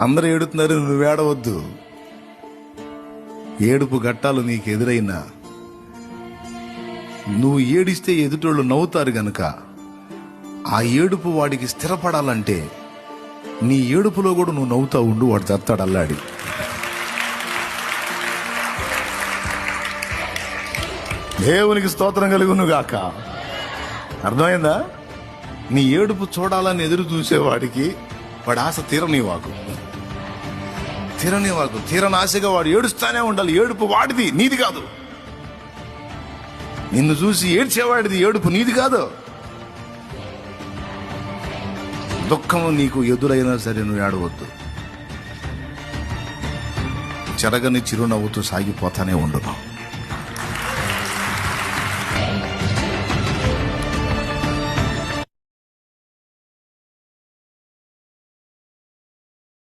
అందరూ ఏడుతున్నారు నువ్వు ఏడవద్దు. ఏడుపు ఘట్టాలు నీకు ఎదురైనా నువ్వు ఏడిస్తే ఎదుటోళ్ళు నవ్వుతారు గనుక ఆ ఏడుపు వాడికి స్థిరపడాలంటే నీ ఏడుపులో కూడా నువ్వు నవ్వుతా ఉండు వాడు చెప్తాడు అల్లాడి. దేవునికి స్తోత్రం కలుగును గాక అర్థమైందా? నీ ఏడుపు చూడాలని ఎదురు చూసేవాడికి వాడి ఆశ తీరనివాకు. తీరనివాకు తీరనాశగా వాడు ఏడుస్తానే ఉండాలి. ఏడుపు వాడిది నీది కాదు. నిన్ను చూసి ఏడ్చేవాడిది ఏడుపు నీది కాదు. దుఃఖము నీకు ఎదురైనా సరే నువ్వు ఏడవద్దు. చెరగని చిరునవ్వుతూ సాగిపోతానే ఉండున్నావు